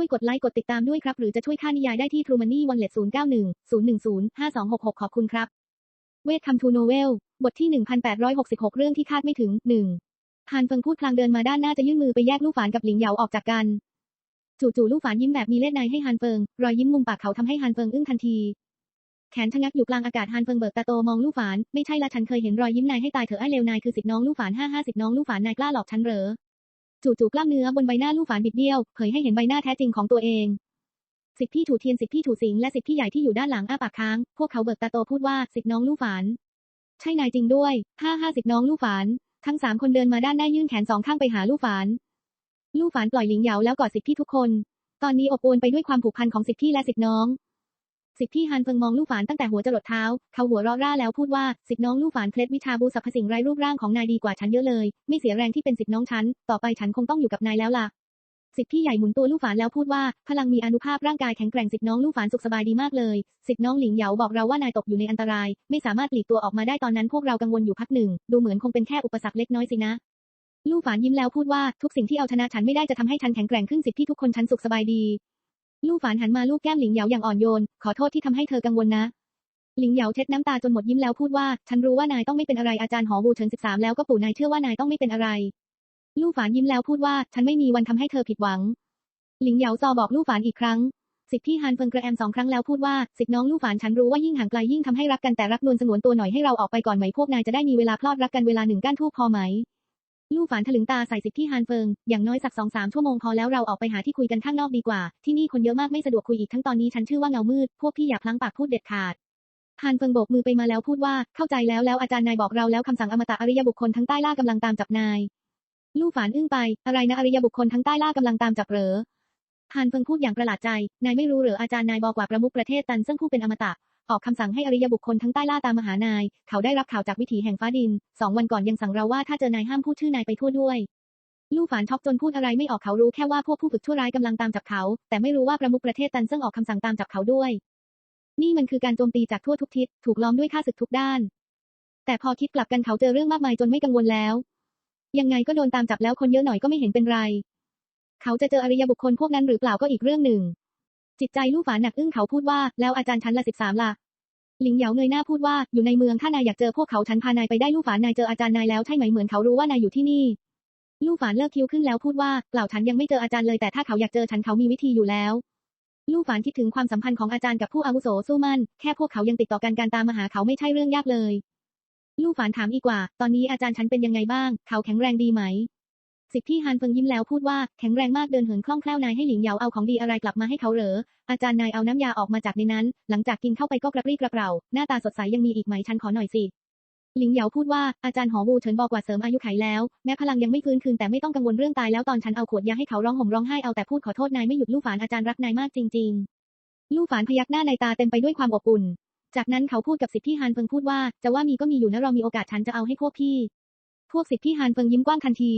ช่วยกดไลค์กดติดตามด้วยครับ หรือจะช่วยค่านิยายได้ที่ True Money Wallet 091 010 5266 ขอบคุณครับ เวทคัมทูโนเวล บทที่ 1866 เรื่องที่คาดไม่ถึง 1. ฮานเฟิงพูดพลางเดินมาด้านหน้าจะยื่นมือไปแยกลู่ฝานกับหลิงเหยาออกจากกัน จู่ๆลู่ฝานยิ้มแบบมีเล่ห์ในให้ฮานเฟิง รอยยิ้มมุมปากเขาทำให้ฮานเฟิงอึ้งทันที แขนชะงักอยู่กลางอากาศฮานเฟิงเบิกตาโตมองลู่ฝาน ไม่ใช่ละฉันเคยเห็นรอยยิ้มนายให้ตายเถอะไอ้เลวนายคือสิทธิน้องลู่ฝานห้าห้าสิทธิน้องลู่ฝานนายกล้าหลอกฉันเหรอ จู่ๆกล้ามเนื้อบนใบหน้าลู่ฝานบิดเบี้ยวเผยให้เห็นใบหน้าแท้จริงของตัวเองสิทธิพี่ถูเทียนสิทธิพี่ถูสิงและสิทธิพี่ใหญ่ที่อยู่ด้านหลังอ้าปากค้าง พวกเขาเบิกตาโตพูดว่าสิทธิน้องลู่ฝาน ใช่นายจริงด้วยห้าห้าสิทธิน้องลู่ฝาน ทั้งสามคนเดินมาด้านหน้ายื่นแขนสองข้างไปหาลู่ฝาน ลู่ฝานปล่อยหลิงเหยาแล้วกอดสิทธิพี่ทุกคน ตอนนี้อบอวลไปด้วยความผูกพันของสิทธิพี่และสิทธิน้อง สิทธิพี่ฮันเฟิงมองลู่ฝานตั้งแต่หัวจรดเท้า เขาหัวเราะร่าแล้วพูดว่าสิทธิน้องลู่ฝานเคล็ดวิชาบูสรรพสิ่งไรรูปร่างของนายดีกว่าฉันเยอะเลย ไม่เสียแรงที่เป็นสิทธิน้องฉัน ต่อไปฉันคงต้องอยู่กับนายแล้วล่ะสิทธิพี่ใหญ่หมุนตัวลู่ฝานแล้วพูดว่า พลังมีอนุภาพร่างกายแข็งแกร่งสิทธิน้องลู่ฝานสุขสบายดีมากเลย สิทธิน้องหลิงเหยาบอกเราว่านายตกอยู่ในอันตราย ไม่สามารถปลีกตัวออกมาได้ตอนนั้นพวกเรากังวลอยู่พักหนึ่ง ดูเหมือนคงเป็นแค่อุปสรรคเล็กน้อยสินะลู่ฝานยิ้มแล้วพูดว่าทุกสิ่งที่เอาชนะฉันไม่ได้จะทำให้ฉันแข็งแกร่งขึ้นสิทธิทุกคนฉันสุขสบายดี ลู่ฝานหันมาลูบแก้มหลิงเหยาอย่างอ่อนโยน ขอโทษที่ทำให้เธอกังวลนะ หลิงเหยาเช็ดน้ำตาจนหมดยิ้มแล้วพูดว่า ฉันรู้ว่านายต้องไม่เป็นอะไรอาจารย์หอวูเฉินสิบสามแล้วก็ปู่นายเชื่อว่านายต้องไม่เป็นอะไร ลู่ฝานยิ้มแล้วพูดว่า ฉันไม่มีวันทำให้เธอผิดหวัง หลิงเหยาซอบอกลู่ฝานอีกครั้ง สิทธิพี่ฮันเฟิงกระแอมสองครั้งแล้วพูดว่า สิทธิน้องลู่ฝานฉันรู้ว่ายิ่งห่างไกลยิ่งทำให้รักกันแต่รักนวลสงวนตัวหน่อยให้เราออกไปก่อนไหมพวกนายจะได้มีเวลาพลอดรักกันเวลาหนึ่งก้านทูบพอไหม ลู่ฝานถลึงตาใส่สิทธิพี่ฮันเฟิง อย่างน้อยสักสองสามชั่วโมงพอแล้วเราออกไปหาที่คุยกันข้างนอกดีกว่า ที่นี่คนเยอะมากไม่สะดวกคุยอีกทั้งตอนนี้ฉันชื่อว่าเงามืด พวกพี่อย่าพลั้งปากพูดเด็ดขาดฮันเฟิงโบกมือไปมาแล้วพูดว่า เข้าใจแล้วแล้วอาจารย์นายบอกเราแล้วคำสั่งอมตะอริยบุคคลทั้งใต้ล่ากำลังตามจับนาย ลู่ฝานอึ้งไป อะไรนะอริยบุคคลทั้งใต้ล่ากำลังตามจับเหรอฮันเฟิงพูดอย่างประหลาดใจ นายไม่รู้เหรออาจารย์นายบอกว่าประมุขประเทศตันซึ่งผู้เป็นอมตะ ออกคำสั่งให้อริยบุคคลทั้งใต้ล่าตามมหานาย เขาได้รับข่าวจากวิถีแห่งฟ้าดิน สองวันก่อนยังสั่งเราว่าถ้าเจอนายห้ามพูดชื่อนายไปทั่วด้วย ลู่ฝานช็อกจนพูดอะไรไม่ออกเขารู้แค่ว่าพวกผู้ฝึกชั่วร้ายกำลังตามจับเขา แต่ไม่รู้ว่าประมุขประเทศตันซึ่งออกคำสั่งตามจับเขาด้วย นี่มันคือการโจมตีจากทั่วทุกทิศ ถูกล้อมด้วยข้าศึกทุกด้าน แต่พอคิดกลับกันเขาเจอเรื่องมากมายจนไม่กังวลแล้ว ยังไงก็โดนตามจับแล้วคนเยอะหน่อยก็ไม่เห็นเป็นไร เขาจะเจออริยบุคคลพวกนั้นหรือเปล่าก็อีกเรื่องหนึ่ง จิตใจลู่ฝานหนักอึ้งเขาพูดว่า แล้วอาจารย์ชั้นละสิบสามล่ะหลิงเหยาเงยหน้าพูดว่าอยู่ในเมืองถ้านายอยากเจอพวกเขาฉันพานายไปได้ลู่ฝานายเจออาจารย์นายแล้วใช่ไหมเหมือนเขารู้ว่านายอยู่ที่นี่ ลู่ฝานเลิกคิ้วขึ้นแล้วพูดว่าเปล่าฉันยังไม่เจออาจารย์เลยแต่ถ้าเขาอยากเจอฉันเขามีวิธีอยู่แล้ว ลู่ฝานคิดถึงความสัมพันธ์ของอาจารย์กับผู้อาวุโสสู้มั่นแค่พวกเขายังติดต่อกันการตามมาหาเขาไม่ใช่เรื่องยากเลย ลู่ฝานถามอีกว่า ตอนนี้อาจารย์ฉันเป็นยังไงบ้าง เขาแข็งแรงดีไหม สิทธิฮันเฟิงยิ้มแล้วพูดว่าแข็งแรงมากเดินเหินคล่องแคล่วนายให้หลิงเหยาเอาของดีอะไรกลับมาให้เขาเหรอ อาจารย์นายเอาน้ำยาออกมาจากในนั้น หลังจากกินเข้าไปก็กระปรี้กระเปร่า หน้าตาสดใสยังมีอีกไหมฉันขอหน่อยสิหลิงเหยาพูดว่าอาจารย์หอวูเฉินบอกว่าเสริมอายุไขแล้ว แม้พลังยังไม่ฟื้นคืนแต่ไม่ต้องกังวลเรื่องตายแล้วตอนฉันเอาขวดยาให้เขาร้องห่มร้องไห้เอาแต่พูดขอโทษนายไม่หยุดลู่ฝานอาจารย์รักนายมากจริง ๆ ลู่ฝานพยักหน้าในตาเต็มไปด้วยความอบอุ่น จากนั้นเขาพูดกับสิทธิฮันเฟิงพูดว่าจะว่ามีก็มีอยู่นะเรามีโอกาสฉันจะเอาให้พวกพี่ พวกสิทธิฮันเฟิงยิ้มกว้างทันที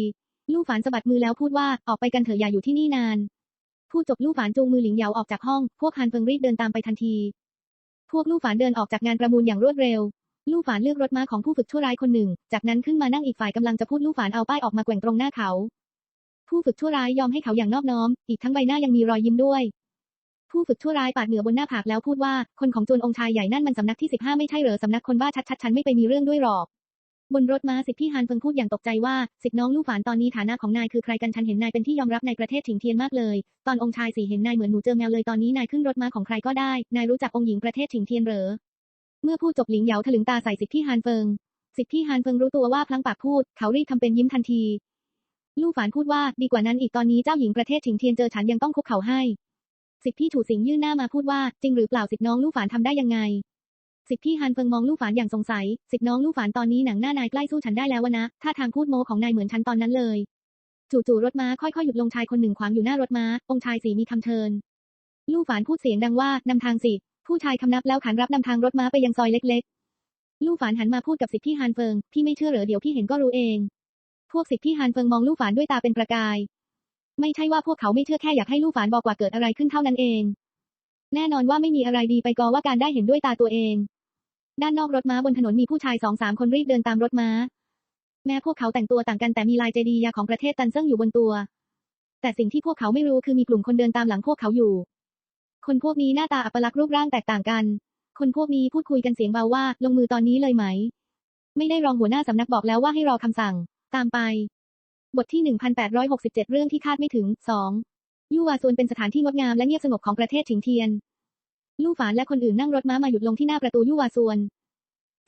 ลู่ฝานสะบัดมือแล้วพูดว่า ออกไปกันเถอะอย่าอยู่ที่นี่นาน พูดจบลู่ฝานจูงมือหลิงเหยาออกจากห้อง พวกฮันเฟิงรีบเดินตามไปทันที พวกลู่ฝานเดินออกจากงานประมูลอย่างรวดเร็ว ลู่ฝานเลือกรถม้าของผู้ฝึกชั่วร้ายคนหนึ่ง จากนั้นขึ้นมานั่งอีกฝ่ายกำลังจะพูดลู่ฝานเอาป้ายออกมาแกว่งตรงหน้าเขา ผู้ฝึกชั่วร้ายยอมให้เขาอย่างนอบน้อม อีกทั้งใบหน้ายังมีรอยยิ้มด้วย ผู้ฝึกชั่วร้ายปาดเหนือบนหน้าผากแล้วพูดว่า คนของโจรองค์ชายใหญ่นั่นมันสำนักที่สิบห้าไม่ใช่เหรอสำนักคนบ้าชัดๆฉันไม่ไปมีเรื่องด้วยหรอก บนรถม้าสิทธิฮานเฟิงพูดอย่างตกใจว่าสิทธิน้องลู่ฝานตอนนี้ฐานะของนายคือใครกันฉันเห็นนายเป็นที่ยอมรับในประเทศถิงเทียนมากเลย ตอนองค์ชายสีเห็นนายเหมือนหนูเจอแมวเลยตอนนี้นายขึ้นรถม้าของใครก็ได้ นายรู้จักองค์หญิงประเทศถิงเทียนเหรอ เมื่อพูดจบหลิงเหยาถลึงตาใส่สิทธิฮานเฟิง สิทธิฮานเฟิงรู้ตัวว่าพลังปากพูด เขารีบทำเป็นยิ้มทันที ลู่ฝานพูดว่าดีกว่านั้นอีกตอนนี้เจ้าหญิงประเทศถิงเทียนเจอฉันยังต้องคุกเข่าให้ สิทธิถูสิงยื่นหน้ามาพูดว่าจริงหรือเปล่าสิทธิน้องลู่ฝานทำได้ยังไง สิทธิฮันเฟิงมองลู่ฝานอย่างสงสัย สิทธิน้องลู่ฝานตอนนี้หนังหน้านายใกล้สู้ฉันได้แล้ววะนะ ถ้าทางพูดโมของนายเหมือนฉันตอนนั้นเลย จู่ๆรถม้าค่อยๆหยุดลงชายคนหนึ่งขวางอยู่หน้ารถม้า องค์ชายสีมีคำเชิญ ลู่ฝานพูดเสียงดังว่านำทางสิ ผู้ชายคำนับแล้วขันรับนำทางรถม้าไปยังซอยเล็ก ๆ ลู่ฝานหันมาพูดกับสิทธิฮันเฟิง พี่ไม่เชื่อเหรอเดี๋ยวพี่เห็นก็รู้เอง พวกสิทธิฮันเฟิงมองลู่ฝานด้วยตาเป็นประกาย ไม่ใช่ว่าพวกเขาไม่เชื่อแค่อยากให้ลู่ฝานบอกว่าเกิดอะไรขึ้นเท่านั้นเองแน่นอนว่าไม่มีอะไรดีไปกอว่าการได้เห็นด้วยตาตัวเอง ด้านนอกรถม้าบนถนนมีผู้ชายสองสามคนรีบเดินตามรถม้า แม้พวกเขาแต่งตัวต่างกันแต่มีลายเจดียาของประเทศตันเซิงอยู่บนตัว แต่สิ่งที่พวกเขาไม่รู้คือมีกลุ่มคนเดินตามหลังพวกเขาอยู่ คนพวกนี้หน้าตาอัปลักษณ์รูปร่างแตกต่างกัน คนพวกนี้พูดคุยกันเสียงเบาว่า ลงมือตอนนี้เลยไหม ไม่ได้รองหัวหน้าสำนักบอกแล้วว่าให้รอคำสั่ง ตามไป บทที่ 1867 เรื่องที่คาดไม่ถึง 2. ยูวาซวนเป็นสถานที่งดงามและเงียบสงบของประเทศถิงเทียน ลู่ฝานและคนอื่นนั่งรถม้ามาหยุดลงที่หน้าประตูยูวาซวน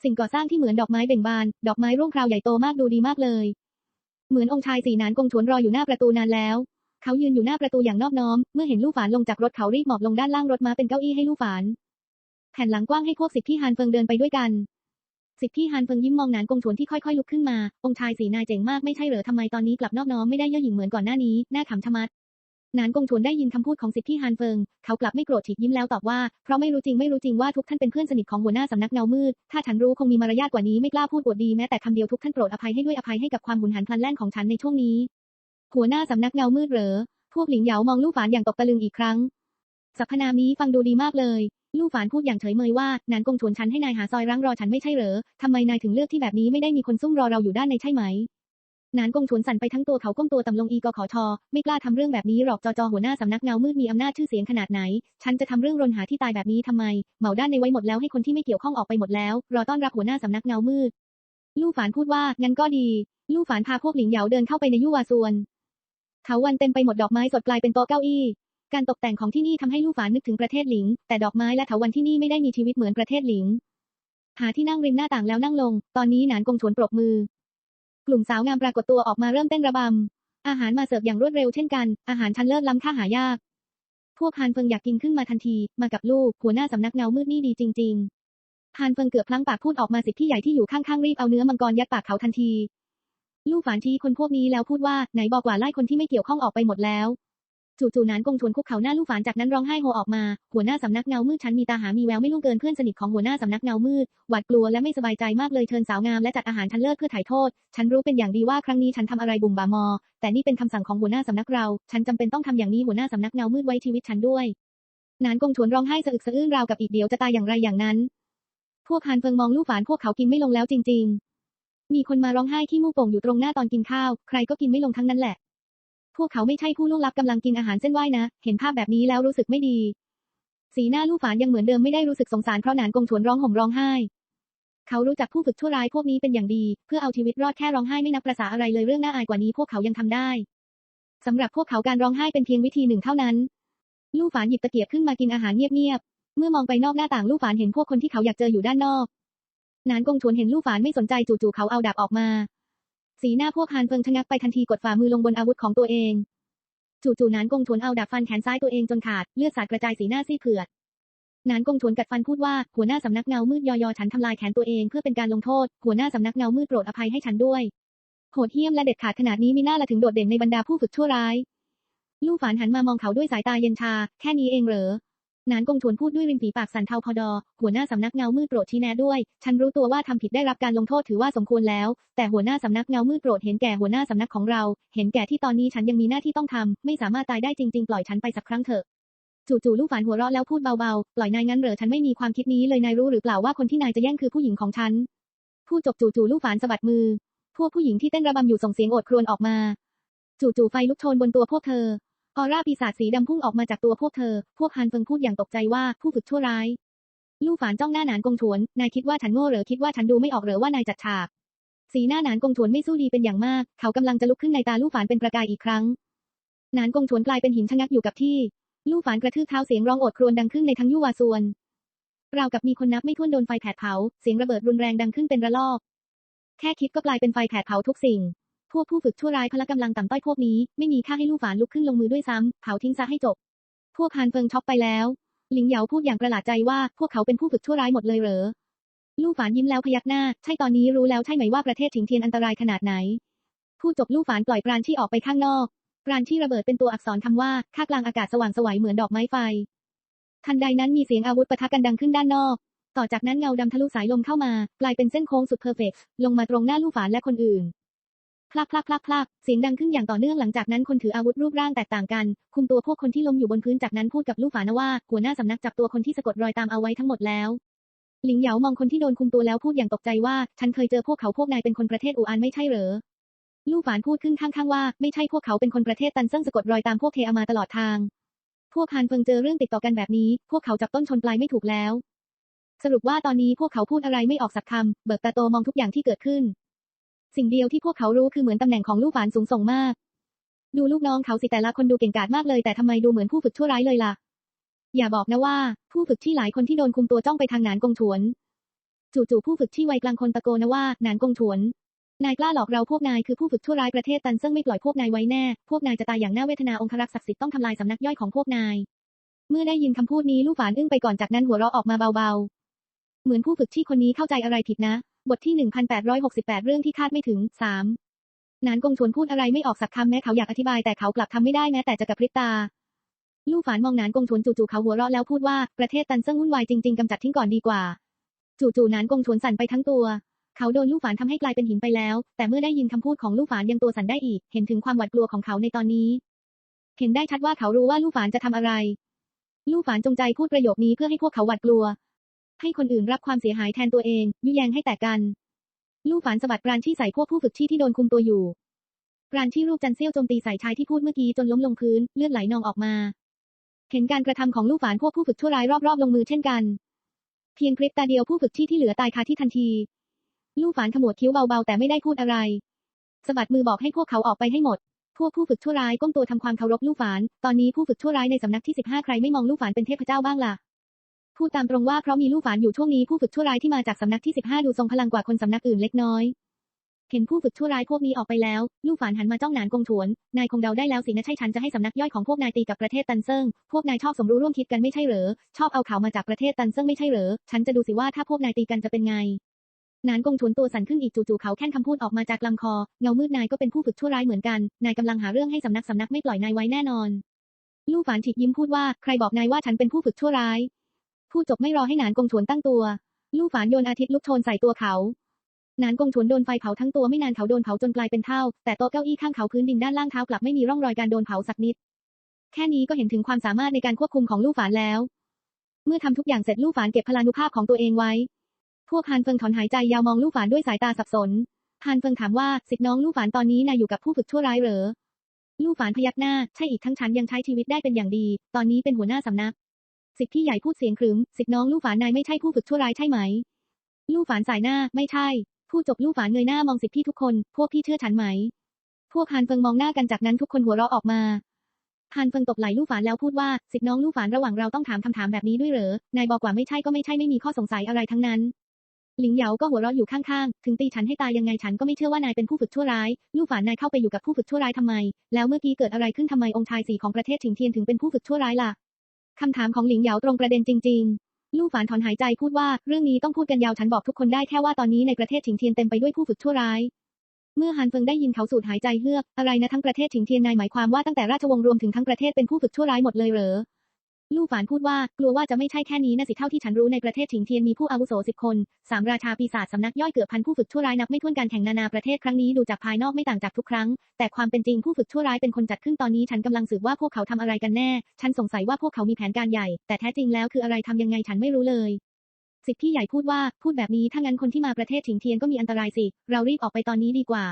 สิ่งก่อสร้างที่เหมือนดอกไม้เบ่งบาน ดอกไม้ร่วงคราวใหญ่โตมากดูดีมากเลย เหมือนองค์ชายสีนานกงฉวนรออยู่หน้าประตูนานแล้ว เขายืนอยู่หน้าประตูอย่างนอบน้อม เมื่อเห็นลู่ฝานลงจากรถเขารีบหมอบลงด้านล่างรถม้าเป็นเก้าอี้ให้ลู่ฝาน แผ่นหลังกว้างให้พวกสิทธิฮานเฟิงเดินไปด้วยกัน สิทธิฮานเฟิงยิ้มมองนานกงฉวนที่ค่อยๆลุกขึ้นมา องค์ชายสีนายเจ๋งมากไม่ใช่เหรอทำไมตอนนี้กลับนอบน้อมไม่ได้เย่อหยิ่งเหมือนก่อนหน้านี้น่าขำชะมัด นานกงฉวนได้ยินคำพูดของสิทธิฮานเฟิง เขากลับไม่โกรธฉีกยิ้มแล้วตอบว่า เพราะไม่รู้จริงไม่รู้จริงว่าทุกท่านเป็นเพื่อนสนิทของหัวหน้าสำนักเงามืด ถ้าฉันรู้คงมีมารยาทกว่านี้ไม่กล้าพูดอวดดีแม้แต่คำเดียวทุกท่านโปรดอภัยให้ด้วยอภัยให้กับความหุนหันพลันแล่นของฉันในช่วงนี้ หัวหน้าสำนักเงามืดเหรอ พวกหลิงเหยามองลู่ฝานอย่างตกตะลึงอีกครั้งสรรพนามนี้ฟังดูดีมากเลย ลู่ฝานพูดอย่างเฉยเมยว่านานกงฉวนฉันให้นายหาซอยรั้งรอฉันไม่ใช่เหรอทำไมนายถึงเลือกที่แบบนี้ไม่ได้มีคนซุ่มรอเราอยู่ด้านในใช่ไหม นานกงฉวนสั่นไปทั้งตัวเขาก้มตัวต่ำลงอีกขอชอไม่กล้าทำเรื่องแบบนี้หรอกจอจอหัวหน้าสำนักเงามืดมีอำนาจชื่อเสียงขนาดไหน ฉันจะทำเรื่องรนหาที่ตายแบบนี้ทำไม เหมาด้านในไว้หมดแล้วให้คนที่ไม่เกี่ยวข้องออกไปหมดแล้ว รอต้อนรับหัวหน้าสำนักเงามืด ลู่ฝานพูดว่างั้นก็ดี ลู่ฝานพาพวกหลิงเหยาเดินเข้าไปในยุวาซวนเถาวันเต็มไปหมดดอกไม้สดกลายเป็นโต๊ะเก้าอี้การตกแต่งของที่นี่ทำให้ลู่ฝานนึกถึงประเทศหลิง แต่ดอกไม้และเถาวันที่นี่ไม่ได้มีชีวิตเหมือนประเทศหลิง หาที่นั่งริมหน้าต่างแล้วนั่งลง ตอนนี้หนานกงฉวนปรบมือ กลุ่มสาวงามปรากฏตัวออกมาเริ่มเต้นระบำ อาหารมาเสิร์ฟอย่างรวดเร็วเช่นกัน อาหารชั้นเลิศล้ำค่าหายาก พวกฮานเฟิงอยากกินขึ้นมาทันที มากับลูก หัวหน้าสำนักเงามืดนี่ดีจริงๆฮานเฟิงเกือบพลั้งปากพูดออกมาสิทธิ์ที่ใหญ่ที่อยู่ข้างๆรีบเอาเนื้อมังกรยัดปากเขาทันที ลู่ฝานชี้คนพวกนี้แล้วพูดว่าไหนบอกว่าไล่คนที่ไม่เกี่ยวข้องออกไปหมดแล้ว จู่ๆนั้นกงชวนคุกเขาหน้าลู่ฝานจากนั้นร้องไห้โฮออกมา หัวหน้าสำนักเงามืดฉันมีตาหามีแววไม่ล่วงเกินเพื่อนสนิทของหัวหน้าสำนักเงามืด หวาดกลัวและไม่สบายใจมากเลยเชิญสาวงามและจัดอาหารชั้นเลิศเพื่อถ่ายโทษ ฉันรู้เป็นอย่างดีว่าครั้งนี้ฉันทำอะไรบุ่มบ่ามอ แต่นี่เป็นคำสั่งของหัวหน้าสำนักเรา ฉันจำเป็นต้องทำอย่างนี้หัวหน้าสำนักเงามืดไว้ชีวิตฉันด้วยนานกงชวนร้องไห้สะอึกสะอื้นราวกับอีกเดียวจะตายอย่างไรอย่างนั้น พวกฮานเฟิงมองลู่ฝานพวกเขากินไม่ลงแล้วจริง ๆ มีคนมาร้องไห้ที่มูกโป่งอยู่ตรงหน้าตอนกินข้าว ใครก็กินไม่ลงทั้งนั้นแหละ พวกเขาไม่ใช่ผู้ล่วงลับกำลังกินอาหารเส้นไหว้นะ เห็นภาพแบบนี้แล้วรู้สึกไม่ดี สีหน้าลู่ฝานยังเหมือนเดิมไม่ได้รู้สึกสงสารเพราะหนานกงฉวนร้องห่มร้องไห้ เขารู้จักผู้ฝึกชั่วร้ายพวกนี้เป็นอย่างดี เพื่อเอาชีวิตรอดแค่ร้องไห้ไม่นับประสาอะไรเลยเรื่องน่าอายกว่านี้พวกเขายังทำได้สำหรับพวกเขาการร้องไห้เป็นเพียงวิธีหนึ่งเท่านั้น ลู่ฝานหยิบตะเกียบขึ้นมากินอาหารเงียบๆ เมื่อมองไปนอกหน้าต่างลู่ฝานเห็นพวกคนที่เขาอยากเจออยู่ด้านนอก นานกงฉวนเห็นลู่ฝานไม่สนใจจู่ๆเขาเอาดาบออกมา สีหน้าพวกฮานเฟิงชะงักไปทันทีกดฝ่ามือลงบนอาวุธของตัวเอง จู่ๆนานกงฉวนเอาดาบฟันแขนซ้ายตัวเองจนขาดเลือดสาดกระจายสีหน้าซีเผือดนานกงฉวนกัดฟันพูดว่าหัวหน้าสำนักเงามืดยอยอฉันทำลายแขนตัวเองเพื่อเป็นการลงโทษ หัวหน้าสำนักเงามืดโปรดอภัยให้ฉันด้วย โหดเหี้ยมและเด็ดขาดขนาดนี้มีหน้าละถึงโดดเด่นในบรรดาผู้ฝึกชั่วร้าย ลู่ฝานหันมามองเขาด้วยสายตาเย็นชา แค่นี้เองเหรอ นานกงฉวนพูดด้วยริมฝีปากสันเทาพอดอ หัวหน้าสำนักเงามืดโปรดชี้แนะด้วย ฉันรู้ตัวว่าทำผิดได้รับการลงโทษถือว่าสมควรแล้ว แต่หัวหน้าสำนักเงามืดโปรดเห็นแก่หัวหน้าสำนักของเรา เห็นแก่ที่ตอนนี้ฉันยังมีหน้าที่ต้องทำ ไม่สามารถตายได้จริง ๆ ปล่อยฉันไปสักครั้งเถอะ จู่ๆลูกฝานหัวเราะแล้วพูดเบาๆ ปล่อยนายงั้นเหรอฉันไม่มีความคิดนี้เลยนายรู้หรือเปล่าว่าคนที่นายจะแย่งคือผู้หญิงของฉัน พูดจบจู่ๆลูกฝานสะบัดมือ พวกผู้หญิงที่เต้นระบำอยู่ส่งเสียงโอดครวญออกมา จู่ๆไฟลุกโชนบนตัวพวกเธอ ออร่าปีศาจสีดำพุ่งออกมาจากตัวพวกเธอ พวกฮันเฟิงพูดอย่างตกใจว่าผู้ฝึกชั่วร้าย ลู่ฝานจ้องหน้าหนานกงฉวน นายคิดว่าฉันโง่หรือคิดว่าฉันดูไม่ออกหรือว่านายจัดฉาก สีหน้าหนานกงฉวนไม่สู้ดีเป็นอย่างมาก เขากำลังจะลุกขึ้นในตาลู่ฝานเป็นประกายอีกครั้ง หนานกงฉวนกลายเป็นหินชะงักอยู่กับที่ ลู่ฝานกระทืบเท้าเสียงร้องโอดครวญดังขึ้นในทั้งยุวาซวนราวกับมีคนนับไม่ถ้วนโดนไฟแผดเผา เสียงระเบิดรุนแรงดังขึ้นเป็นระลอก แค่คิดก็กลายเป็นไฟแผดเผาทุกสิ่ง พวกผู้ฝึกชั่วร้ายพละกำลังต่ำต้อยพวกนี้ ไม่มีค่าให้ลู่ฝานลุกขึ้นลงมือด้วยซ้ำเผาทิ้งซะให้จบ พวกฮานเฟิงช็อกไปแล้วหลิงเหยาพูดอย่างประหลาดใจว่าพวกเขาเป็นผู้ฝึกชั่วร้ายหมดเลยเหรอลู่ฝานยิ้มแล้วพยักหน้า ใช่ตอนนี้รู้แล้วใช่ไหมว่าประเทศถิงเทียนอันตรายขนาดไหนพูดจบลู่ฝานปล่อยปราณชี่ออกไปข้างนอก ปราณชี่ระเบิดเป็นตัวอักษรคำว่าค่ากลางอากาศสว่างสวยเหมือนดอกไม้ไฟ ทันใดนั้นมีเสียงอาวุธปะทะกันดังขึ้นด้านนอก ต่อจากนั้นเงาดำทะลุสายลมเข้ามา กลายเป็นเส้นโค้งสุดเพอร์เฟกลงมาตรงหน้าลู่ฝานและคนอื่น พลักพลักพลักพลักเสียงดังขึ้นอย่างต่อเนื่องหลังจากนั้นคนถืออาวุธรูปร่างแตกต่างกัน คุมตัวพวกคนที่ล้มอยู่บนพื้นจากนั้นพูดกับลู่ฝานว่า หัวหน้าสำนักจับตัวคนที่สะกดรอยตามเอาไว้ทั้งหมดแล้วหลิงเหยามองคนที่โดนคุมตัวแล้วพูดอย่างตกใจว่า ฉันเคยเจอพวกเขาพวกนายเป็นคนประเทศอู่อันไม่ใช่เหรอลู่ฝานพูดขึ้นข้างๆว่าไม่ใช่พวกเขาเป็นคนประเทศตันเซิ่งสะกดรอยตามพวกเทอามาตลอดทาง พวกฮานเฟิงเจอเรื่องติดต่อกันแบบนี้ พวกเขาจับต้นชนปลายไม่ถูกแล้ว สรุปว่าตอนนี้พวกเขาพูดอะไรไม่ออกสักคำเบิกตาโตมองทุกอย่างที่เกิดขึ้น สิ่งเดียวที่พวกเขารู้คือเหมือนตำแหน่งของลู่ฝานสูงส่งมาก ดูลูกน้องเขาสิแต่ละคนดูเก่งกาจมากเลยแต่ทำไมดูเหมือนผู้ฝึกชั่วร้ายเลยล่ะ อย่าบอกนะว่า ผู้ฝึกที่หลายคนที่โดนคุมตัวจ้องไปทางหนานกงฉวน จู่ๆผู้ฝึกที่วัยกลางคนตะโกนนะว่าหนานกงฉวน นายกล้าหลอกเราพวกนายคือผู้ฝึกชั่วร้ายประเทศตันเซิ่งไม่ปล่อยพวกนายไว้แน่ พวกนายจะตายอย่างน่าเวทนาองครักษ์ศักดิ์สิทธิ์ต้องทำลายสำนักย่อยของพวกนาย เมื่อได้ยินคำพูดนี้ลูกฝานอึ้งไปก่อนจากนั้นหัวเราะออกมาเบาๆ เหมือนผู้ฝึกที่คนนี้เข้าใจอะไรผิดนะ บทที่ 1868 เรื่องที่คาดไม่ถึง 3 นานกงชวนพูดอะไรไม่ออกสักคำแม้เขาอยากอธิบายแต่เขากลับทำไม่ได้แม้แต่จะกระพริบตา ลู่ฝานมองนานกงชวนจู่ๆเขาหัวเราะแล้วพูดว่าประเทศตันเซิ่งวุ่นวายจริงๆกำจัดทิ้งก่อนดีกว่า จู่ๆนานกงชวนสั่นไปทั้งตัว เขาโดนลู่ฝานทำให้กลายเป็นหินไปแล้ว แต่เมื่อได้ยินคำพูดของลู่ฝานยังตัวสั่นได้อีก เห็นถึงความหวาดกลัวของเขาในตอนนี้ เห็นได้ชัดว่าเขารู้ว่าลู่ฝานจะทำอะไร ลู่ฝานจงใจพูดประโยคนี้เพื่อให้พวกเขาหวาดกลัว ให้คนอื่นรับความเสียหายแทนตัวเองยุแยงให้แตกกัน ลู่ฝานสะบัดปราณที่ใส่พวกผู้ฝึกที่ที่โดนคุมตัวอยู่ปราณที่รูปจันเซี่ยวโจมตีใส่ชายที่พูดเมื่อกี้จนล้มลงพื้นเลือดไหลนองออกมา เห็นการกระทำของลู่ฝานพวกผู้ฝึกชั่วร้ายรอบๆลงมือเช่นกัน เพียงพริบตาเดียวผู้ฝึกที่ที่เหลือตายคาที่ทันที ลู่ฝานขมวดคิ้วเบาๆแต่ไม่ได้พูดอะไรสะบัดมือบอกให้พวกเขาออกไปให้หมด พวกผู้ฝึกชั่วร้ายก้มตัวทำความเคารพลู่ฝาน ตอนนี้ผู้ฝึกชั่วร้ายในสำนักที่ 15 ใครไม่มองลู่ฝานเป็นเทพเจ้าบ้างล่ะ พูดตามตรงว่าเพราะมีลู่ฝานอยู่ช่วงนี้ผู้ฝึกชั่วร้ายที่มาจากสำนักที่ 15 ดูทรงพลังกว่าคนสำนักอื่นเล็กน้อย เห็นผู้ฝึกชั่วร้ายพวกนี้ออกไปแล้ว ลู่ฝานหันมาจ้องหนานกงฉวน นายคงเดาได้แล้วสินะใช่ฉันจะให้สำนักย่อยของพวกนายตีกับประเทศตันเซิง พวกนายชอบสมรู้ร่วมคิดกันไม่ใช่เหรอ ชอบเอาข่าวมาจากประเทศตันเซิงไม่ใช่เหรอ ฉันจะดูสิว่าถ้าพวกนายตีกันจะเป็นไงนานกงฉวนตัวสั่นขึ้นอีกจู่ๆเขาแค่นคำพูดออกมาจากลำคอ เงามืดนายก็เป็นผู้ฝึกชั่วร้ายเหมือนกัน นายกำลังหาเรื่องให้สำนักสำนักไม่ปล่อยนายไว้แน่นอน ลู่ฝานฉีกยิ้มพูดว่า ใครบอกนายว่าฉันเป็นผู้ฝึกชั่วร้าย พูดจบไม่รอให้หนานกงฉวนตั้งตัว ลู่ฝานโยนอาทิตย์ลุกโชนใส่ตัวเขานานกงฉวนโดนไฟเผาทั้งตัวไม่นานเขาโดนเผาจนกลายเป็นเท่า แต่โต๊ะเก้าอี้ข้างเขาพื้นดินด้านล่างเท้ากลับไม่มีร่องรอยการโดนเผาสักนิด แค่นี้ก็เห็นถึงความสามารถในการควบคุมของลู่ฝานแล้ว เมื่อทำทุกอย่างเสร็จลู่ฝานเก็บพลานุภาพของตัวเองไว้ พวกฮานเฟิงถอนหายใจยาวมองลู่ฝานด้วยสายตาสับสนฮานเฟิงถามว่าสิทธิ์น้องลู่ฝานตอนนี้นายอยู่กับผู้ฝึกชั่วร้ายเหรอ ลู่ฝานพยักหน้า ใช่อีกทั้งฉันยังใช้ชีวิตได้เป็นอย่างดี ตอนนี้เป็นหัวหน้าสำนัก สิทธิ์พี่ใหญ่พูดเสียงครึ้มสิทธิ์น้องลู่ฝานนายไม่ใช่ผู้ฝึกชั่วร้ายใช่ไหม ลู่ฝานสายหน้าไม่ใช่พูดจบลู่ฝานเงยหน้ามองสิทธิ์พี่ทุกคน พวกพี่เชื่อฉันไหม พวกฮานเฟิงมองหน้ากันจากนั้นทุกคนหัวเราะออกมาฮานเฟิงตบไหล่ลู่ฝานแล้วพูดว่าสิทธิ์น้องลู่ฝานระหว่างเราต้องถามคำถามแบบนี้ด้วยเหรอ นายบอกว่าไม่ใช่ก็ไม่ใช่ไม่มีข้อสงสัยอะไรทั้งนั้นหลิงเหยาก็หัวเราะอยู่ข้างๆ ถึงตีฉันให้ตายยังไงฉันก็ไม่เชื่อว่านายเป็นผู้ฝึกชั่วร้าย ลู่ฝานนายเข้าไปอยู่กับผู้ฝึกชั่วร้ายทำไม แล้วเมื่อกี้เกิดอะไรขึ้นทำไมองค์ชายสีของประเทศถิงเทียนถึงเป็นผู้ฝึกชั่วร้ายล่ะ คำถามของหลิงเหยาตรงประเด็นจริง ๆ ลู่ฝานถอนหายใจพูดว่า เรื่องนี้ต้องพูดกันยาวฉันบอกทุกคนได้แค่ว่าตอนนี้ในประเทศถิงเทียนเต็มไปด้วยผู้ฝึกชั่วร้าย เมื่อฮันเฟิงได้ยินเขาสูดหายใจเฮือก อะไรนะทั้งประเทศถิงเทียนนายหมายความว่าตั้งแต่ราชวงศ์รวมถึงทั้งประเทศเป็นผู้ฝึกชั่วร้ายหมดเลยเหรอ ลู่ฝานพูดว่า กลัวว่าจะไม่ใช่แค่นี้นะสิเท่าที่ฉันรู้ในประเทศถิงเทียนมีผู้อาวุโสสิบคนสามราชาปีศาจสำนักย่อยเกือบพันผู้ฝึกชั่วร้ายนับไม่ถ้วนการแข่งนานาประเทศครั้งนี้ดูจากภายนอกไม่ต่างจากทุกครั้ง แต่ความเป็นจริงผู้ฝึกชั่วร้ายเป็นคนจัดขึ้นตอนนี้ฉันกำลังสืบว่าพวกเขาทำอะไรกันแน่ ฉันสงสัยว่าพวกเขามีแผนการใหญ่ แต่แท้จริงแล้วคืออะไรทำยังไงฉันไม่รู้เลยสิทธิ์พี่ใหญ่พูดว่าพูดแบบนี้ถ้างั้นคนที่มาประเทศถิงเทียนก็มีอันตรายสิ เรารีบออกไปตอนนี้ดีกว่า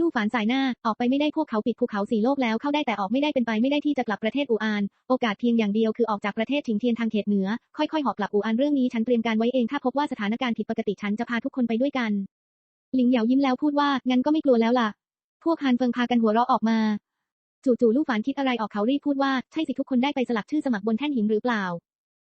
ลู่ฝานสายหน้า ออกไปไม่ได้พวกเขาปิดภูเขาสีโลกแล้วเข้าได้แต่ออกไม่ได้เป็นไปไม่ได้ที่จะกลับประเทศอู่อาน โอกาสเพียงอย่างเดียวคือออกจากประเทศถิงเทียนทางเขตเหนือ ค่อยๆหอบกลับอู่อานเรื่องนี้ฉันเตรียมการไว้เองถ้าพบว่าสถานการณ์ผิดปกติฉันจะพาทุกคนไปด้วยกัน หลิงเหยายิ้มแล้วพูดว่างั้นก็ไม่กลัวแล้วล่ะ พวกฮานเฟิงพากันหัวเราะออกมาจู่ๆลู่ฝานคิดอะไรออกเขารีบพูดว่าใช่สิทุกคนได้ไปสลักชื่อสมัครบนแท่นหินหรือเปล่า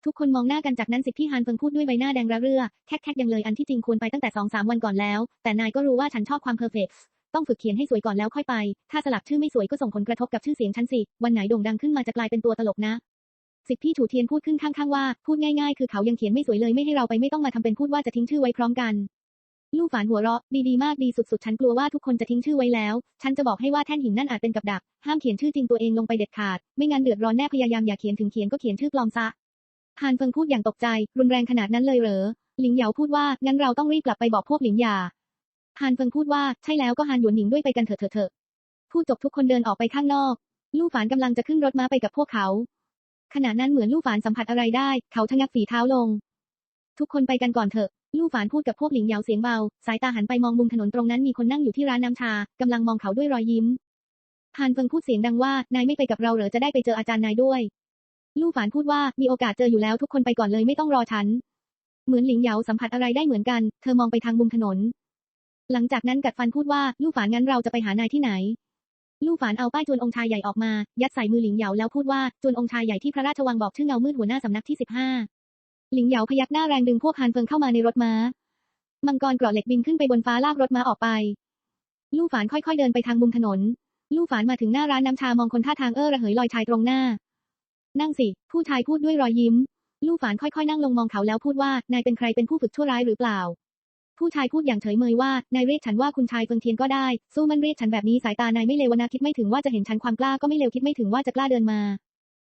ทุกคนมองหน้ากันจากนั้นสิทธิ์พี่ฮานเฟิงพูดด้วยใบหน้าแดงระเรื่อ แคกๆยังเลยอันที่จริงควรไปตั้งแต่สองสามวันก่อนแล้ว แต่นายก็รู้ว่าฉันชอบความเพอร์เฟกต์ ต้องฝึกเขียนให้สวยก่อนแล้วค่อยไป ถ้าสลักชื่อไม่สวยก็ส่งผลกระทบกับชื่อเสียงฉันสิ วันไหนโด่งดังขึ้นมาจะกลายเป็นตัวตลกนะสิทธิ์พี่ถูเทียนพูดขึ้นข้างๆว่า พูดง่ายๆ คือเขายังเขียนไม่สวยเลยไม่ให้เราไปไม่ต้องมาทำเป็นพูดว่าจะทิ้งชื่อไว้พร้อมกัน ลู่ฝานหัวเราะ ดีๆมากดีสุดๆ ฉันกลัวว่าทุกคนจะทิ้งชื่อไว้แล้ว ฉันจะบอกให้ว่าแท่นหินนั่นอาจเป็นกับดัก ห้ามเขียนชื่อจริงตัวเองลงไปเด็ดขาด ไม่งั้นเดือดร้อนแน่พยายามอย่าเขียนถึงเขียนก็เขียนชื่อปลอมซะฮานเฟิงพูดอย่างตกใจ รุนแรงขนาดนั้นเลยเหรอ หลิงเหยาพูดว่างั้นเราต้องรีบกลับไปบอกพวกหลิงหยา ฮานเฟิงพูดว่าใช่แล้วก็ฮานหยวนหนิงด้วยไปกันเถอะเถอะเถอะพูดจบทุกคนเดินออกไปข้างนอก ลู่ฝานกำลังจะขึ้นรถม้าไปกับพวกเขา ขณะนั้นเหมือนลู่ฝานสัมผัสอะไรได้ เขาชะงักฝีเท้าลง ทุกคนไปกันก่อนเถอะ ลู่ฝานพูดกับพวกหลิงเหยาเสียงเบา สายตาหันไปมองมุมถนนตรงนั้นมีคนนั่งอยู่ที่ร้านน้ำชากำลังมองเขาด้วยรอยยิ้มฮานเฟิงพูดเสียงดังว่านายไม่ไปกับเราเหรอจะได้ไปเจออาจารย์นายด้วย ลู่ฝานพูดว่ามีโอกาสเจออยู่แล้วทุกคนไปก่อนเลยไม่ต้องรอฉัน เหมือนหลิงเหยาสัมผัสอะไรได้เหมือนกัน เธอมองไปทางมุมถนน หลังจากนั้นกัดฟันพูดว่าลู่ฝานงั้นเราจะไปหานายที่ไหน ลู่ฝานเอาป้ายจวนองชายใหญ่ออกมา ยัดใส่มือหลิงเหยาแล้วพูดว่าจวนองชายใหญ่ที่พระราชวังบอกชื่อเงามืดหัวหน้าสำนักที่สิบห้าหลิงเหยาพยักหน้าแรงดึงพวกฮานเฟิงเข้ามาในรถม้า มังกรเกราะเหล็กบินขึ้นไปบนฟ้าลากรถม้าออกไป ลู่ฝานค่อยๆเดินไปทางมุมถนน ลู่ฝานมาถึงหน้าร้านน้ำชามองคนท่าทางเอ้อระเหยลอยชายตรงหน้า นั่งสิ ผู้ชายพูดด้วยรอยยิ้ม ลู่ฝานค่อยๆนั่งลงมองเขาแล้วพูดว่านายเป็นใครเป็นผู้ฝึกชั่วร้ายหรือเปล่า ผู้ชายพูดอย่างเฉยเมยว่านายเรียกฉันว่าคุณชายเฟิงเทียนก็ได้ สู้มันเรียกฉันแบบนี้สายตานายไม่เลวนะคิดไม่ถึงว่าจะเห็นฉันความกล้าก็ไม่เลวคิดไม่ถึงว่าจะกล้าเดินมา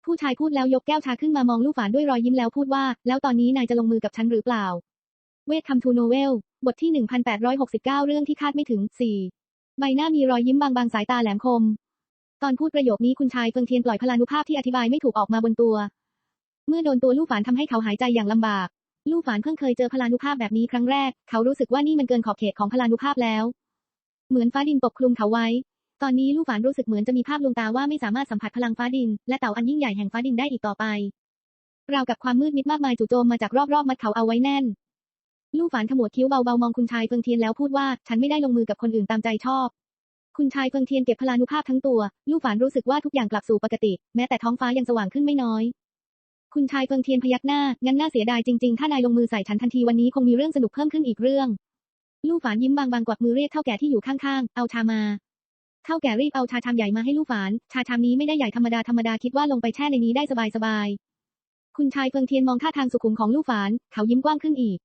ผู้ชายพูดแล้วยกแก้วชาขึ้นมามองลู่ฝานด้วยรอยยิ้มแล้วพูดว่า แล้วตอนนี้นายจะลงมือกับฉันหรือเปล่า เวทคำทูโนเวล บทที่ 1869 เรื่องที่คาดไม่ถึง 4 ใบหน้ามีรอยยิ้มบางๆสายตาแหลมคม ตอนพูดประโยคนี้คุณชายเฟิงเทียนปล่อยพลานุภาพที่อธิบายไม่ถูกออกมาบนตัว เมื่อโดนตัวลู่ฝานทำให้เขาหายใจอย่างลำบาก ลู่ฝานเพิ่งเคยเจอพลานุภาพแบบนี้ครั้งแรก เขารู้สึกว่านี่มันเกินขอบเขตของพลานุภาพแล้ว เหมือนฟ้าดินปกคลุมเขาไว้ ตอนนี้ลู่ฝานรู้สึกเหมือนจะมีภาพลวงตาว่าไม่สามารถสัมผัสพลังฟ้าดิน และเต่าอันยิ่งใหญ่แห่งฟ้าดินได้อีกต่อไปราวกับความมืดมิดมากมายจู่โจมมาจากรอบๆมัดเขาเอาไว้แน่น ลู่ฝานขมวดคิ้วเบาๆมองคุณชายเฟิงเทียนแล้วพูดว่า ฉันไม่ได้ลงมือกับคนอื่นตามใจชอบ คุณชายเฟิงเทียนเก็บพลานุภาพทั้งตัว ลู่ฝานรู้สึกว่าทุกอย่างกลับสู่ปกติ แม้แต่ท้องฟ้ายังสว่างขึ้นไม่น้อย คุณชายเฟิงเทียนพยักหน้า งั้นน่าเสียดายจริงๆ ถ้านายลงมือใส่ฉันทันทีวันนี้คงมีเรื่องสนุกเพิ่มขึ้นอีกเรื่อง ลู่ฝานยิ้มบางๆ กวักมือเรียกเท่าแก่ที่อยู่ข้างๆ เอาชามา เท่าแก่รีบเอาชาชามใหญ่มาให้ลู่ฝาน ชาชามนี้ไม่ได้ใหญ่ธรรมดาธรรมดาคิดว่าลงไปแช่ในนี้ได้สบายๆ คุณชายเฟิงเทียนมองท่าทางสุขุมของลู่ฝาน เขายิ้มกว้างขึ้นอีก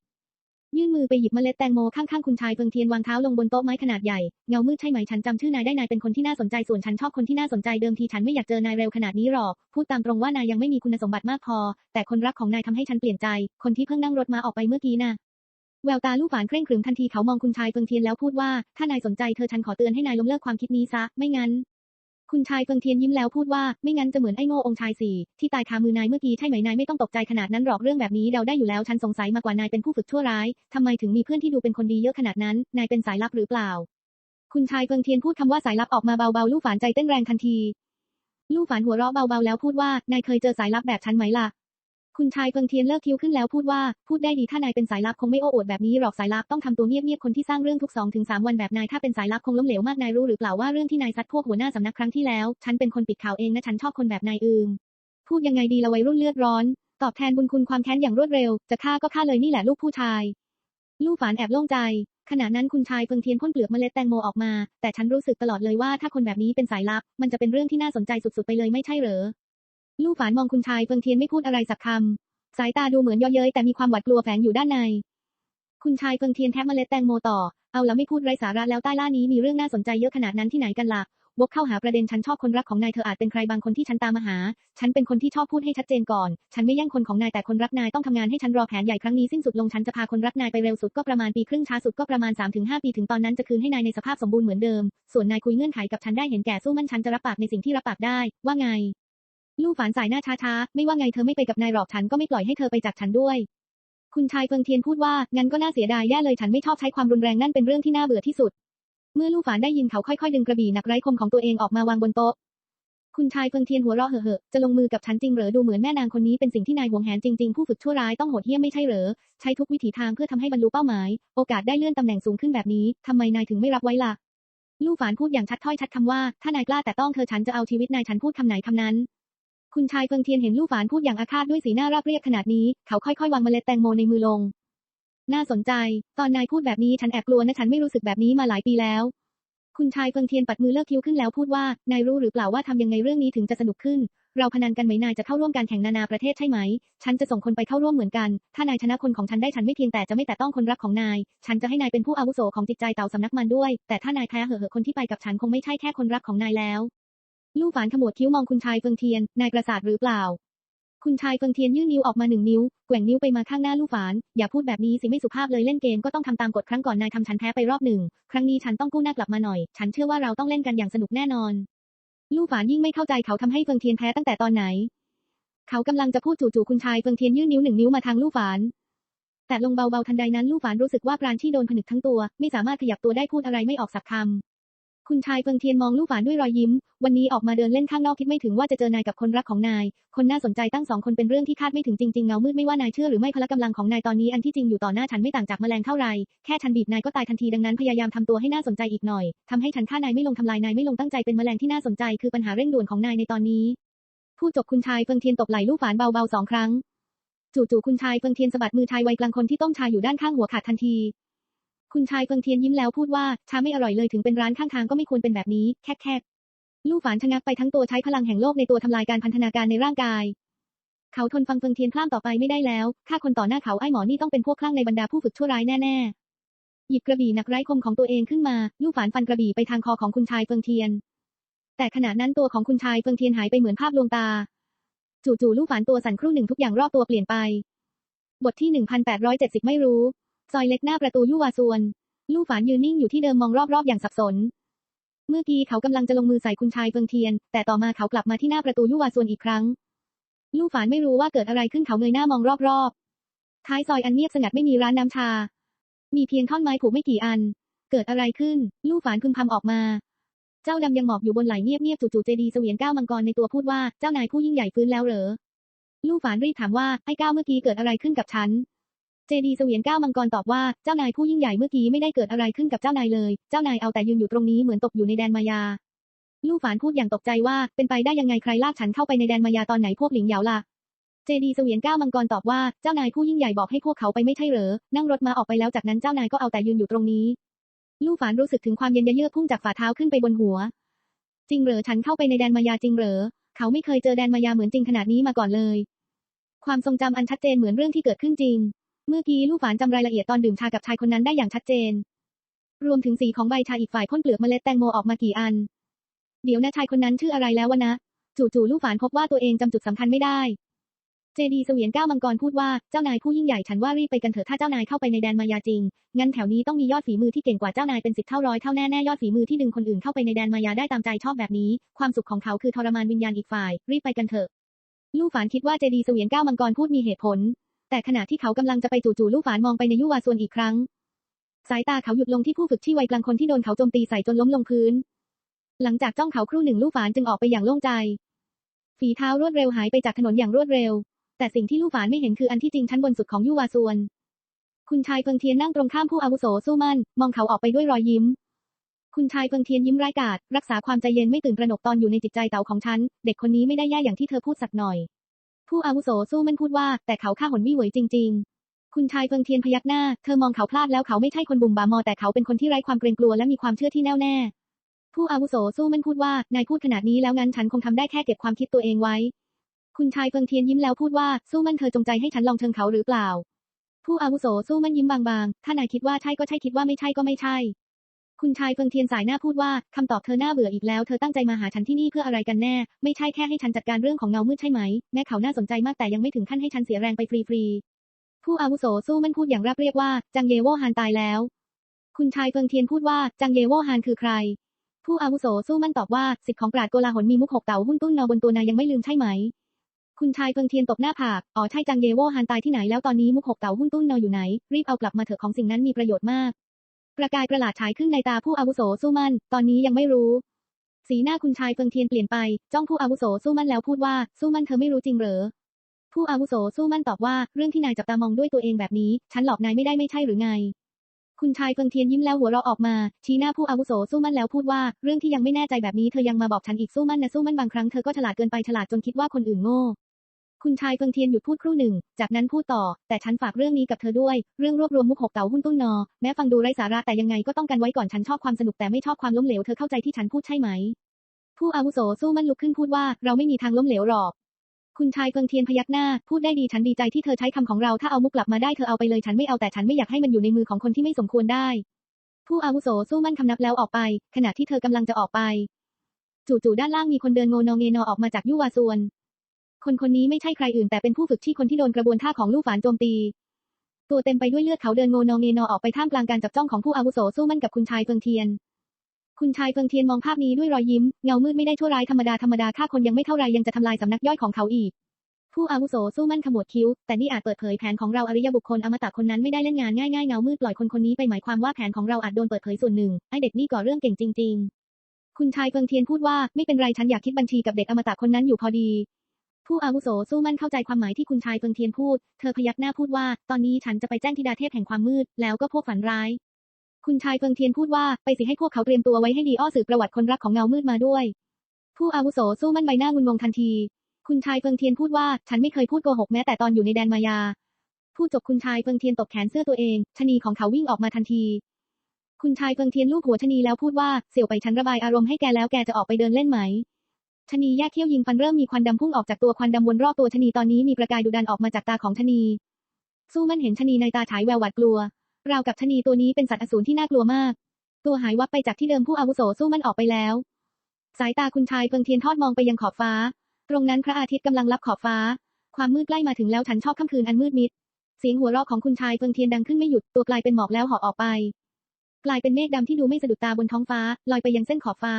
ยื่นมือไปหยิบเมล็ดแตงโมข้างๆคุณชายเฟิงเทียนวางเท้าลงบนโต๊ะไม้ขนาดใหญ่ เงามืดใช่ไหมฉันจำชื่อนายได้นายเป็นคนที่น่าสนใจส่วนฉันชอบคนที่น่าสนใจเดิมทีฉันไม่อยากเจอนายเร็วขนาดนี้หรอก พูดตามตรงว่านายยังไม่มีคุณสมบัติมากพอ แต่คนรักของนายทำให้ฉันเปลี่ยนใจ คนที่เพิ่งนั่งรถมาออกไปเมื่อกี้น่ะแววตาลู่ฝานเคร่งขรึมทันทีเขามองคุณชายเฟิงเทียนแล้วพูดว่า ถ้านายสนใจเธอฉันขอเตือนให้นายล้มเลิกความคิดนี้ซะ ไม่งั้น คุณชายเฟิงเทียนยิ้มแล้วพูดว่า ไม่งั้นจะเหมือนไอ้โง่องชายสี่ที่ตายคามือนายเมื่อกี้ใช่ไหมนายไม่ต้องตกใจขนาดนั้นหรอกเรื่องแบบนี้เดาได้อยู่แล้วฉันสงสัยมากกว่านายเป็นผู้ฝึกชั่วร้ายทำไมถึงมีเพื่อนที่ดูเป็นคนดีเยอะขนาดนั้น นายเป็นสายลับหรือเปล่า คุณชายเฟิงเทียนพูดคำว่าสายลับออกมาเบาๆลู่ฝานใจเต้นแรงทันที ลู่ฝานหัวเราะเบาๆแล้วพูดว่านายเคยเจอสายลับแบบฉันไหมล่ะ คุณชายเฟิงเทียนเลิกคิ้วขึ้นแล้วพูดว่า พูดได้ดีถ้านายเป็นสายลับคงไม่โอ้อวดแบบนี้หรอกสายลับต้องทำตัวเงียบๆคนที่สร้างเรื่องทุกสองถึงสามวันแบบนายถ้าเป็นสายลับคงล้มเหลวมากนายรู้หรือเปล่าว่าเรื่องที่นายซัดพวกหัวหน้าสำนักครั้งที่แล้ว ฉันเป็นคนปิดข่าวเองนะฉันชอบคนแบบนายอืมพูดยังไงดีละวัยรุ่นเลือดร้อน ตอบแทนบุญคุณความแค้นอย่างรวดเร็ว จะฆ่าก็ฆ่าเลยนี่แหละลูกผู้ชาย ลู่ฝานแอบโล่งใจ ขณะนั้นคุณชายเฟิงเทียนพ่นเปลือกเมล็ดแตงโมออกมา แต่ฉันรู้สึกตลอดเลยว่าถ้าคนแบบนี้เป็นสายลับ มันจะเป็นเรื่องที่น่าสนใจสุดๆไปเลยไม่ใช่เหรอ ลู่ฝานมองคุณชายเฟิงเทียนไม่พูดอะไรสักคำ สายตาดูเหมือนย่อเย้ยแต่มีความหวาดกลัวแฝงอยู่ด้านใน คุณชายเฟิงเทียนแทบเมล็ดแตงโมต่อ เอาแล้วไม่พูดไรสาระแล้วใต้ล่านี้มีเรื่องน่าสนใจเยอะขนาดนั้นที่ไหนกันล่ะวกเข้าหาประเด็นฉันชอบคนรักของนายเธออาจเป็นใครบางคนที่ฉันตามมาหา ฉันเป็นคนที่ชอบพูดให้ชัดเจนก่อน ฉันไม่แย่งคนของนายแต่คนรักนายต้องทำงานให้ฉันรอแผนใหญ่ครั้งนี้สิ้นสุดลงฉันจะพาคนรักนายไปเร็วสุดก็ประมาณปีครึ่งช้าสุดก็ประมาณ 3-5 ปีถึงตอนนั้นจะคืนให้นายในสภาพสมบูรณ์เหมือนเดิม ส่วนนายคุยเงื่อนไขกับฉันได้เห็นแก่สู้มั่นฉันจะรับปากในสิ่งที่รับปากได้ ว่าไง ลู่ฝานสายหน้าช้าๆ ไม่ว่าไงเธอไม่ไปกับนายหรอกฉันก็ไม่ปล่อยให้เธอไปจากฉันด้วย คุณชายเฟิงเทียนพูดว่า งั้นก็น่าเสียดายแย่เลยฉันไม่ชอบใช้ความรุนแรงนั่นเป็นเรื่องที่น่าเบื่อที่สุด เมื่อลู่ฝานได้ยินเขาค่อยๆ ดึงกระบี่หนักไร้คมของตัวเองออกมาวางบนโต๊ะ คุณชายเฟิงเทียนหัวเราะเหอะๆจะลงมือกับฉันจริงเหรอ ดูเหมือนแม่นางคนนี้เป็นสิ่งที่นายหวงแหนจริงๆ ผู้ฝึกชั่วร้ายต้องโหดเหี้ยมไม่ใช่เหรอ ใช้ทุกวิถีทางเพื่อทำให้บรรลุเป้าหมาย โอกาสได้เลื่อนตำแหน่งสูงขึ้นแบบนี้ทำไมนายถึงไม่รับไว้ล่ะ ลู่ฝานพูดอย่างชัดถ้อยชัดคำว่า ถ้านายกล้าแต่ต้องเธอฉันจะเอาชีวิตนายฉันพูดคำไหนคำนั้น คุณชายเฟิงเทียนเห็นลู่ฝานพูดอย่างอาฆาตด้วยสีหน้าราบเรียบขนาดนี้ เขาค่อยๆ วางเมล็ดแตงโมในมือลง น่าสนใจ ตอนนายพูดแบบนี้ฉันแอบกลัวนะฉันไม่รู้สึกแบบนี้มาหลายปีแล้ว คุณชายเฟิงเทียนปัดมือเลิกคิ้วขึ้นแล้วพูดว่า นายรู้หรือเปล่าว่าทำยังไงเรื่องนี้ถึงจะสนุกขึ้น เราพนันกันไหมนายจะเข้าร่วมการแข่งนานาประเทศใช่ไหม ฉันจะส่งคนไปเข้าร่วมเหมือนกัน ถ้านายชนะคนของฉันได้ฉันไม่เพียงแต่จะไม่แตะต้องคนรักของนาย ฉันจะให้นายเป็นผู้อาวุโสของจิตใจเต่าสำนักมันด้วย แต่ถ้านายแพ้เหอะเหอะคนที่ไปกับฉันคงไม่ใช่แค่คนรักของนายแล้ว ลู่ฝานขมวดคิ้วมองคุณชายเฟิงเทียน นายประสาทหรือเปล่า คุณชายเฟิงเทียนยื่นนิ้วออกมาหนึ่งนิ้ว แกว่งนิ้วไปมาข้างหน้าลู่ฝาน อย่าพูดแบบนี้สิไม่สุภาพเลยเล่นเกมก็ต้องทำตามกฎครั้งก่อนนายทำฉันแพ้ไปรอบหนึ่ง ครั้งนี้ฉันต้องกู้หน้ากลับมาหน่อย ฉันเชื่อว่าเราต้องเล่นกันอย่างสนุกแน่นอน ลู่ฝานยิ่งไม่เข้าใจเขาทำให้เฟิงเทียนแพ้ตั้งแต่ตอนไหน เขากำลังจะพูดจู่ๆคุณชายเฟิงเทียนยื่นนิ้วหนึ่งนิ้วมาทางลู่ฝานแต่ลงเบาๆทันใดนั้นลู่ฝานรู้สึกว่าปราณชี่โดนผนึกทั้งตัว ไม่สามารถขยับตัวได้พูดอะไรไม่ออกสักคำ คุณชายเฟิงเทียนมองลู่ฝานด้วยรอยยิ้ม วันนี้ออกมาเดินเล่นข้างนอกคิดไม่ถึงว่าจะเจอนายกับคนรักของนาย คนน่าสนใจตั้งสองคนเป็นเรื่องที่คาดไม่ถึงจริงๆ เงามืดไม่ว่านายเชื่อหรือไม่พละกำลังของนายตอนนี้อันที่จริงอยู่ต่อหน้าฉันไม่ต่างจากแมลงเท่าไร แค่ฉันบีบนายก็ตายทันทีดังนั้นพยายามทำตัวให้น่าสนใจอีกหน่อยทำให้ฉันฆ่านายไม่ลงทำลายนายไม่ลงตั้งใจเป็นแมลงที่น่าสนใจ คือปัญหาเร่งด่วนของนายในตอนนี้พูดจบคุณชายเฟิงเทียนตบไหล่ลู่ฝานเบาๆสองครั้ง จู่ๆคุณชายเฟิงเทียนสะบัดมือชายวัยกลางคนที่ต้มชาอยู่ด้านข้างหัวขาดทันที คุณชายเฟิงเทียนยิ้มแล้วพูดว่าชาไม่อร่อยเลยถึงเป็นร้านข้างทางก็ไม่ควรเป็นแบบนี้แคกแคกลู่ฝานชะงักไปทั้งตัวใช้พลังแห่งโลกในตัวทำลายการพันธนาการในร่างกาย เขาทนฟังเฟิงเทียนพล่ามต่อไปไม่ได้แล้วฆ่าคนต่อหน้าเขาไอ้หมอนี่ต้องเป็นพวกคลั่งในบรรดาผู้ฝึกชั่วร้ายแน่ๆหยิบกระบี่หนักไร้คมของตัวเองขึ้นมาลู่ฝานฟันกระบี่ไปทางคอของคุณชายเฟิงเทียน แต่ขณะนั้นตัวของคุณชายเฟิงเทียนหายไปเหมือนภาพลวงตา จู่ๆลู่ฝานตัวสั่นครู่หนึ่งทุกอย่างรอบตัวเปลี่ยนไป บทที่ 1870 ไม่รู้ ซอยเล็กหน้าประตูยุวาซวน ลู่ฝานยืนนิ่งอยู่ที่เดิมมองรอบๆอย่างสับสน เมื่อกี้เขากำลังจะลงมือใส่คุณชายเฟิงเทียน แต่ต่อมาเขากลับมาที่หน้าประตูยุวาซวนอีกครั้ง ลู่ฝานไม่รู้ว่าเกิดอะไรขึ้นเขาเงยหน้ามองรอบๆ ท้ายซอยอันเงียบสงัดไม่มีร้านน้ำชา มีเพียงท่อนไม้ผูกไม่กี่อัน เกิดอะไรขึ้น ลู่ฝานพึมพำออกมา เจ้าดำยังหมอบอยู่บนไหลเงียบๆจู่ๆเจดีเสวียนก้าวมังกรในตัวพูดว่าเจ้านายผู้ยิ่งใหญ่ฟื้นแล้วเหรอ ลู่ฝานรีบถามว่าไอ้ก้าวเมื่อกี้เกิดอะไรขึ้นกับฉัน เจดีเสวียนก้าวมังกรตอบว่า เจ้านายผู้ยิ่งใหญ่เมื่อกี้ไม่ได้เกิดอะไรขึ้นกับเจ้านายเลย เจ้านายเอาแต่ยืนอยู่ตรงนี้เหมือนตกอยู่ในแดนมายา ลู่ฝานพูดอย่างตกใจว่า เป็นไปได้ยังไงใครลากฉันเข้าไปในแดนมายาตอนไหนพวกหลิงเหยาล่ะ เจดีเสวียนก้าวมังกรตอบว่า เจ้านายผู้ยิ่งใหญ่บอกให้พวกเขาไปไม่ใช่เหรอ นั่งรถมาออกไปแล้วจากนั้นเจ้านายก็เอาแต่ยืนอยู่ตรงนี้ ลู่ฝานรู้สึกถึงความเย็นเยือกพุ่งจากฝ่าเท้าขึ้นไปบนหัว จริงเหรอฉันเข้าไปในแดนมายาจริงเหรอ เขาไม่เคยเจอแดนมายาเหมือนจริงขนาดนี้มาก่อนเลย ความทรงจำอันชัดเจนเหมือนเรื่องที่เกิดขึ้นจริง เมื่อกี้ลู่ฝานจำรายละเอียดตอนดื่มชากับชายคนนั้นได้อย่างชัดเจน รวมถึงสีของใบชาอีกฝ่ายพ่นเปลือกเมล็ดแตงโมออกมากี่อัน เดี๋ยวนะชายคนนั้นชื่ออะไรแล้ววะนะ จู่ๆลู่ฝานพบว่าตัวเองจำจุดสำคัญไม่ได้ เจดีเสวียนก้าวมังกรพูดว่าเจ้านายผู้ยิ่งใหญ่ฉันว่ารีบไปกันเถอะถ้าเจ้านายเข้าไปในแดนมายาจริง งั้นแถวนี้ต้องมียอดฝีมือที่เก่งกว่าเจ้านายเป็นสิบเท่าร้อยเท่าแน่ๆยอดฝีมือที่ดึงคนอื่นเข้าไปในแดนมายาได้ตามใจชอบแบบนี้ ความสุขของเขาคือทรมานวิญญาณอีกฝ่าย รีบไปกันเถอะ ลู่ฝานคิดว่าเจดีเสวียนก้าวมังกรพูดมีเหตุผล แต่ขณะที่เขากำลังจะไปจู่ๆลู่ฝานมองไปในยุวาส่วนอีกครั้ง สายตาเขาหยุดลงที่ผู้ฝึกที่วัยกลางคนที่โดนเขาโจมตีใส่จนล้มลงพื้น หลังจากจ้องเขาครู่หนึ่งลู่ฝานจึงออกไปอย่างโล่งใจ ฝีเท้ารวดเร็วหายไปจากถนนอย่างรวดเร็ว แต่สิ่งที่ลู่ฝานไม่เห็นคืออันที่จริงชั้นบนสุดของยุวาส่วน คุณชายเฟิงเทียนนั่งตรงข้ามผู้อาวุโสสู้มั่น มองเขาออกไปด้วยรอยยิ้ม คุณชายเฟิงเทียนยิ้มร้ายกาจรักษาความใจเย็นไม่ตื่นตระหนกตอนอยู่ในจิตใจเต่าของฉัน เด็กคนนี้ไม่ได้แย่อย่างที่เธอพูดสักหน่อย ผู้อาวุโสสู้มันพูดว่า แต่เขาฆ่าหนวี่เหวยจริง ๆ คุณชายเฟิงเทียนพยักหน้า เธอมองเขาพลาดแล้วเขาไม่ใช่คนบุ่มบามอ แต่เขาเป็นคนที่ไร้ความเกรงกลัวและมีความเชื่อที่แน่วแน่ ผู้อาวุโสสู้มันพูดว่า นายพูดขนาดนี้แล้วงั้นฉันคงทำได้แค่เก็บความคิดตัวเองไว้ คุณชายเฟิงเทียนยิ้มแล้วพูดว่า สู้มันเธอจงใจให้ฉันลองเชิงเขาหรือเปล่า ผู้อาวุโสสู้มันยิ้มบางๆ ถ้านายคิดว่าใช่ก็ใช่คิดว่าไม่ใช่ก็ไม่ใช่ คุณชายเฟิงเทียนสายหน้าพูดว่าคำตอบเธอหน้าเบื่ออีกแล้ว เธอตั้งใจมาหาฉันที่นี่เพื่ออะไรกันแน่ ไม่ใช่แค่ให้ฉันจัดการเรื่องของเงามืดใช่ไหม แม้เขาน่าสนใจมากแต่ยังไม่ถึงขั้นให้ฉันเสียแรงไปฟรีๆ ผู้อาวุโสสู้มั่นพูดอย่างราบเรียบว่า จังเยโวฮานตายแล้ว คุณชายเฟิงเทียนพูดว่า จังเยโวฮานคือใคร ผู้อาวุโสสู้มั่นตอบว่าสิทธิของปราดโกลาหลมีมุกหกเต่าหุ้นตุ้นเนาบนตัวนายยังไม่ลืมใช่ไหม คุณชายเฟิงเทียนตบหน้าผาก อ๋อใช่จังเยโวฮานตายที่ไหนแล้วตอนนี้มุกหกเต่าหุ้นตุ้นเนาอยู่ไหน รีบเอากลับมาเถอะของสิ่งนั้นมีประโยชน์มาก ประกายประหลาดฉายขึ้นในตาผู้อาวุโสสู้มั่น ตอนนี้ยังไม่รู้ สีหน้าคุณชายเฟิงเทียนเปลี่ยนไป จ้องผู้อาวุโสสู้มั่นแล้วพูดว่า สู้มั่นเธอไม่รู้จริงเหรอ ผู้อาวุโสสู้มั่นตอบว่า เรื่องที่นายจับตามองด้วยตัวเองแบบนี้ ฉันหลอกนายไม่ได้ไม่ใช่หรือไง คุณชายเฟิงเทียนยิ้มแล้วหัวเราะออกมา ชี้หน้าผู้อาวุโสสู้มั่นแล้วพูดว่า เรื่องที่ยังไม่แน่ใจแบบนี้เธอยังมาบอกฉันอีกสู้มั่นนะสู้มั่นบางครั้งเธอก็ฉลาดเกินไปฉลาดจนคิดว่าคนอื่นโง่ คุณชายเฟิงเทียนหยุดพูดครู่หนึ่ง จากนั้นพูดต่อ แต่ฉันฝากเรื่องนี้กับเธอด้วย เรื่องรวบรวมมุกหกเต่าหุ้นตุ้นนอ แม้ฟังดูไร้สาระแต่ยังไงก็ต้องกันไว้ก่อนฉันชอบความสนุกแต่ไม่ชอบความล้มเหลวเธอเข้าใจที่ฉันพูดใช่ไหม ผู้อาวุโสสู้มั่นลุกขึ้นพูดว่าเราไม่มีทางล้มเหลวหรอก คุณชายเฟิงเทียนพยักหน้า พูดได้ดีฉันดีใจที่เธอใช้คำของเราถ้าเอามุกกลับมาได้เธอเอาไปเลยฉันไม่เอาแต่ฉันไม่อยากให้มันอยู่ในมือของคนที่ไม่สมควรได้ ผู้อาวุโสสู้มั่นคำนับแล้วออกไป ขณะที่เธอกำลังจะออกไป จู่ๆด้านล่างมีคนเดินโงนองเงนอออกมาจากยุวาส่วน คนคนนี้ไม่ใช่ใครอื่นแต่เป็นผู้ฝึกที่คนที่โดนกระบวนท่าของลู่ฝานโจมตี ตัวเต็มไปด้วยเลือดเขาเดินโงนองเงนอออกไปท่ามกลางการจับจ้องของผู้อาวุโสสู้มั่นกับคุณชายเฟิงเทียน คุณชายเฟิงเทียนมองภาพนี้ด้วยรอยยิ้ม เงามืดไม่ได้ชั่วร้ายธรรมดาธรรมดาฆ่าคนยังไม่เท่าไรยังจะทำลายสำนักย่อยของเขาอีก ผู้อาวุโสสู้มั่นขมวดคิ้ว แต่นี่อาจเปิดเผยแผนของเราอริยบุคคลอมตะคนนั้นไม่ได้เล่นงานง่ายๆเงามืดปล่อยคนคนนี้ไปหมายความว่าแผนของเราอาจโดนเปิดเผยส่วนหนึ่งไอเด็กนี่ก่อเรื่องเก่งจริง ๆ คุณชายเฟิงเทียนพูดว่าไม่เป็นไรฉันอยากคิดบัญชีกับเด็กอมตะคนนั้นอยู่พอดี ผู้อาวุโสสู้มั่นเข้าใจความหมายที่คุณชายเฟิงเทียนพูด เธอพยักหน้าพูดว่า ตอนนี้ฉันจะไปแจ้งธิดาเทพแห่งความมืด แล้วก็พวกฝันร้าย คุณชายเฟิงเทียนพูดว่าไปสิให้พวกเขาเตรียมตัวไว้ให้ดีอ้อสืบประวัติคนรักของเงามืดมาด้วย ผู้อาวุโสสู้มั่นใบหน้างุนงงทันที คุณชายเฟิงเทียนพูดว่าฉันไม่เคยพูดโกหกแม้แต่ตอนอยู่ในแดนมายาพูดจบคุณชายเฟิงเทียนตบแขนเสื้อตัวเองชนีของเขาวิ่งออกมาทันที คุณชายเฟิงเทียนลูบหัวชนีแล้วพูดว่าเสี่ยวไปฉันระบายอารมณ์ให้แกแล้วแกจะออกไปเดินเล่นไหม ชนีแยกเขี้ยวยิงฟันเริ่มมีควันดำพุ่งออกจากตัวควันดำวนรอบตัวชนีตอนนี้มีประกายดุดันออกมาจากตาของชนี สู้มันเห็นชนีในตาฉายแววหวาดกลัว ราวกับชนีตัวนี้เป็นสัตว์อสูรที่น่ากลัวมาก ตัวหายวับไปจากที่เดิมผู้อาวุโสสู้มันออกไปแล้ว สายตาคุณชายเฟิงเทียนทอดมองไปยังขอบฟ้า ตรงนั้นพระอาทิตย์กำลังลับขอบฟ้า ความมืดใกล้มาถึงแล้วฉันชอบค่ำคืนอันมืดมิด เสียงหัวเราะของคุณชายเฟิงเทียนดังขึ้นไม่หยุดตัวกลายเป็นหมอกแล้วหาะออกไป กลายเป็นเมฆดำที่ดูไม่สะดุดตาบนท้องฟ้า ลอยไปยังเส้นขอบฟ้า